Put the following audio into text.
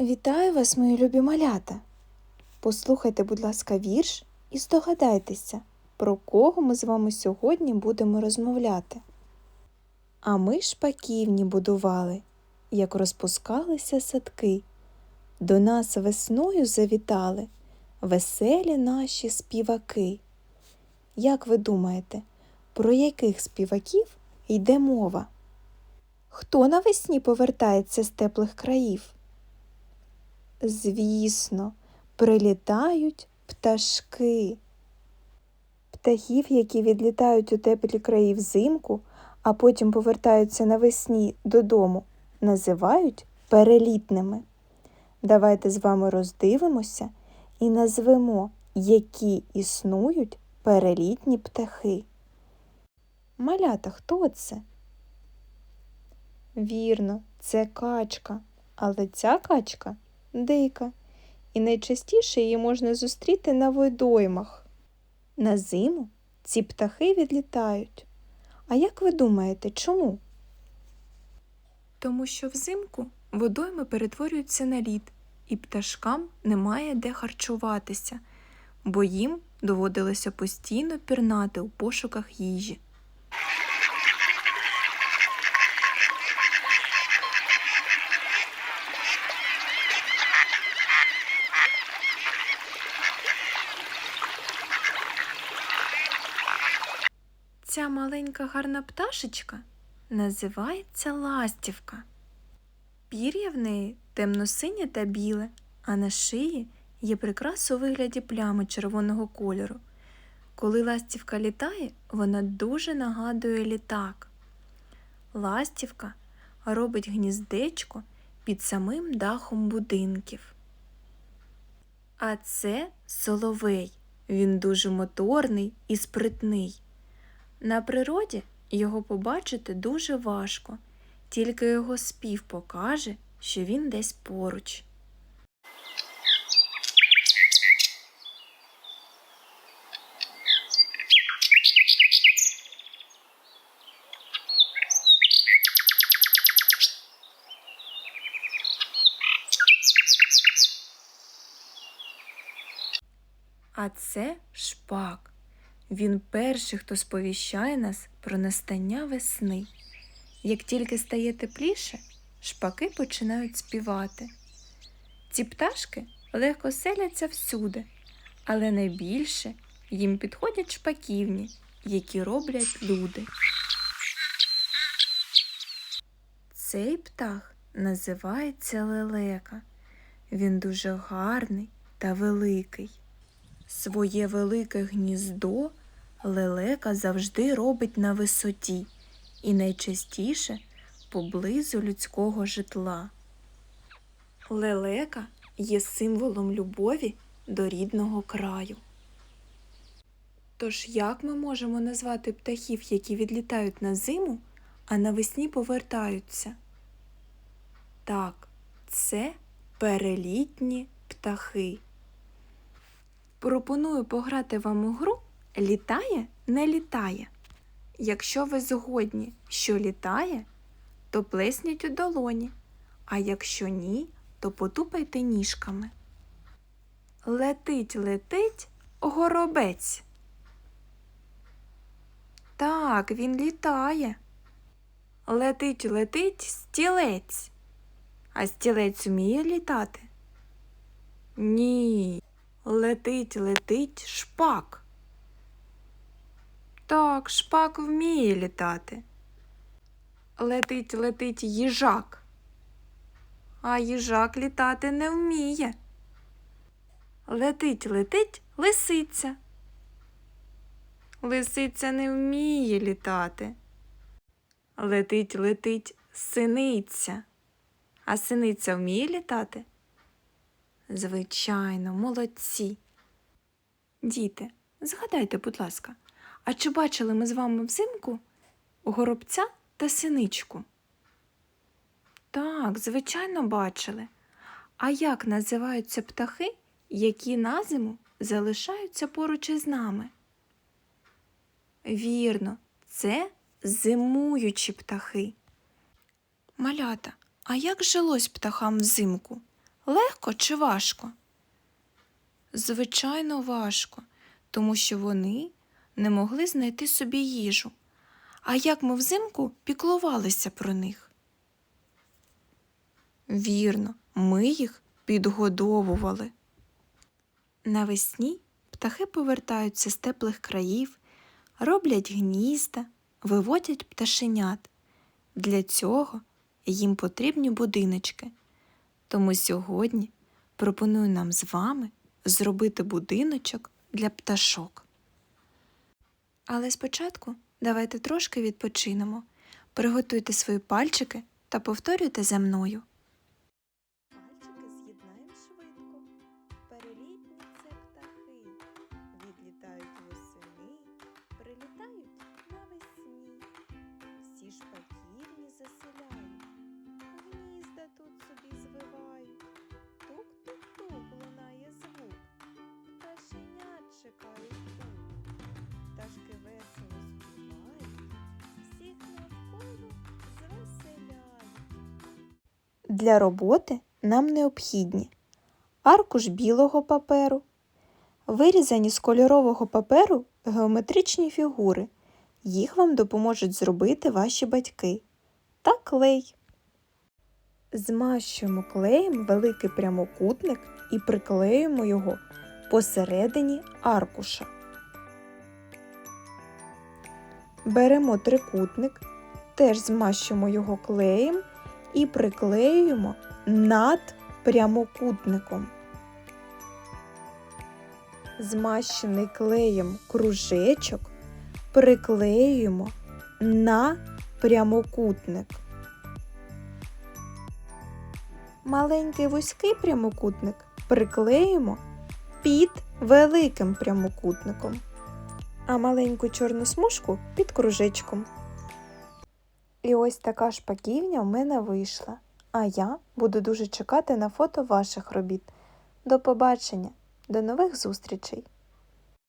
Вітаю вас, мої любі малята. Послухайте, будь ласка, вірш і здогадайтеся, про кого ми з вами сьогодні будемо розмовляти. А ми шпаківні будували, як розпускалися садки. До нас весною завітали веселі наші співаки. Як ви думаєте, про яких співаків йде мова? Хто навесні повертається з теплих країв? Звісно, прилітають пташки. Птахів, які відлітають у теплі краї взимку, а потім повертаються навесні додому, називають перелітними. Давайте з вами роздивимося і назвемо, які існують перелітні птахи. Малята, хто це? Вірно, це качка, але ця качка дика, і найчастіше її можна зустріти на водоймах. На зиму ці птахи відлітають. А як ви думаєте, чому? Тому що взимку водойми перетворюються на лід, і пташкам немає де харчуватися, бо їм доводилося постійно пірнати у пошуках їжі. Ця маленька гарна пташечка називається ластівка. Пір'я в неї темно-синє та біле, а на шиї є прикраса у вигляді плями червоного кольору. Коли ластівка літає, вона дуже нагадує літак. Ластівка робить гніздечко під самим дахом будинків. А це соловей. Він дуже моторний і спритний. На природі його побачити дуже важко, тільки його спів покаже, що він десь поруч. А це шпак. Він перший, хто сповіщає нас про настання весни. Як тільки стає тепліше, шпаки починають співати. Ці пташки легко селяться всюди, але найбільше їм підходять шпаківні, які роблять люди. Цей птах називається лелека. Він дуже гарний та великий. Своє велике гніздо лелека завжди робить на висоті і найчастіше поблизу людського житла. Лелека є символом любові до рідного краю. Тож як ми можемо назвати птахів, які відлітають на зиму, а навесні повертаються? Так, це перелітні птахи. Пропоную пограти вам у гру Літає, не літає. Якщо ви згодні, що літає, то плесніть у долоні, а якщо ні, то потупайте ніжками. Летить, летить горобець. Так, він літає. Летить, летить стілець. А стілець уміє літати? Ні. Летить, летить шпак. Так, шпак вміє літати. Летить, летить їжак. А їжак літати не вміє. Летить, летить лисиця. Лисиця не вміє літати. Летить, летить синиця. А синиця вміє літати? Звичайно, молодці. Діти, згадайте, будь ласка, а чи бачили ми з вами взимку горобця та синичку? Так, звичайно, бачили. А як називаються птахи, які на зиму залишаються поруч із нами? Вірно, це зимуючі птахи. Малята, а як жилось птахам взимку? Легко чи важко? Звичайно, важко, тому що вони не могли знайти собі їжу. А як ми взимку піклувалися про них? Вірно, ми їх підгодовували. Навесні птахи повертаються з теплих країв, роблять гнізда, виводять пташенят. Для цього їм потрібні будиночки. Тому сьогодні пропоную нам з вами зробити будиночок для пташок. Але спочатку давайте трошки відпочинемо. Приготуйте свої пальчики та повторюйте за мною. Пальчики з'єднаємо швидко. Перелітні це птахи. Відлітають восени, прилітають навесні. Всі шпаківні заселяють, Для роботи нам необхідні аркуш білого паперу, вирізані з кольорового паперу геометричні фігури. Їх вам допоможуть зробити ваші батьки. Та клей. Змащуємо клеєм великий прямокутник і приклеюємо його посередині аркуша. Беремо трикутник, теж змащуємо його клеєм і приклеюємо над прямокутником. Змащений клеєм кружечок приклеюємо на прямокутник. Маленький вузький прямокутник приклеїмо під великим прямокутником, а маленьку чорну смужку під кружечком. І ось така шпаківня в мене вийшла. А я буду дуже чекати на фото ваших робіт. До побачення, до нових зустрічей!